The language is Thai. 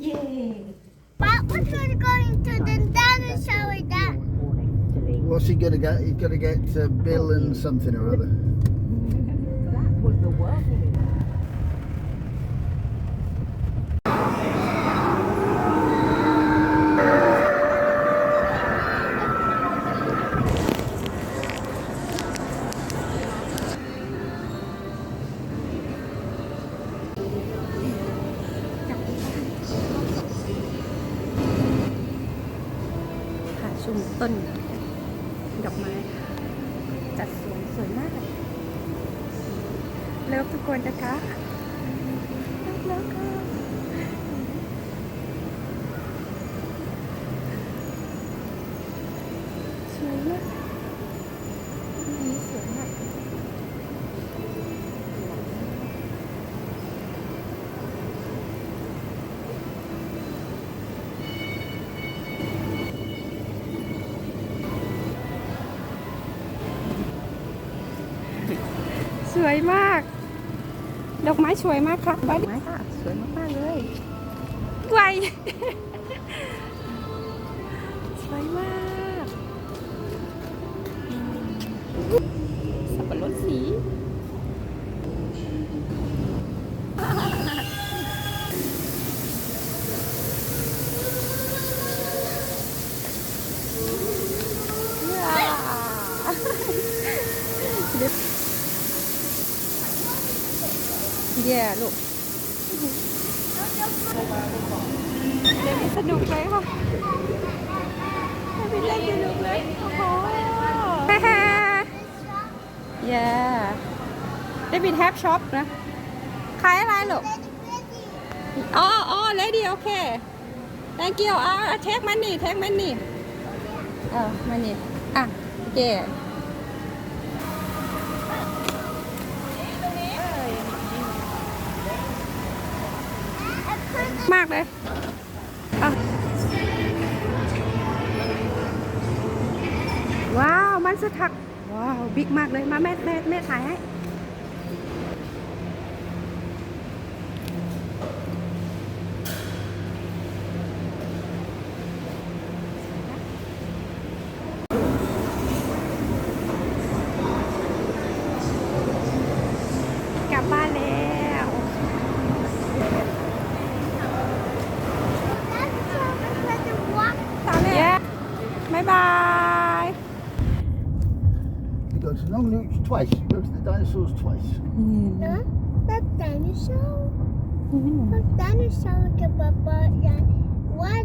เย้ But we're going to the dinosaur that What's he gonna get? He's gonna get uh, Bill and something or other. ชุมต้น ดอกไม้ จัดสวนสวยมาก เลิฟทุกคนนะคะเลิฟค่ะสวยมากนี่สวยมาก สวยมาก ดอกไม้สวยมากค่ะดอกไม้ค่ะสวยมากๆเลยไวสวยมากสับปะรดสี เย่ลูกเดวิดสนุกเลยค่ะเดวิดเล่นสนุกเลยโอ้โหเย่เดวิดแฮปช็อปนะ ขายอะไรลูก อ๋ออ๋อเลยดีโอเค thank you อ่า take money take money เออ money อะโอเค มากเลยว้าว มันสถัก ว้าว บิ๊กมากเลย มาแม่แม่แม่ถ่ายให้ go to Long Loops twice. Go to the dinosaurs twice. Mm. Huh? That dinosaur? Mm. That dinosaur, Papa. Yeah. What?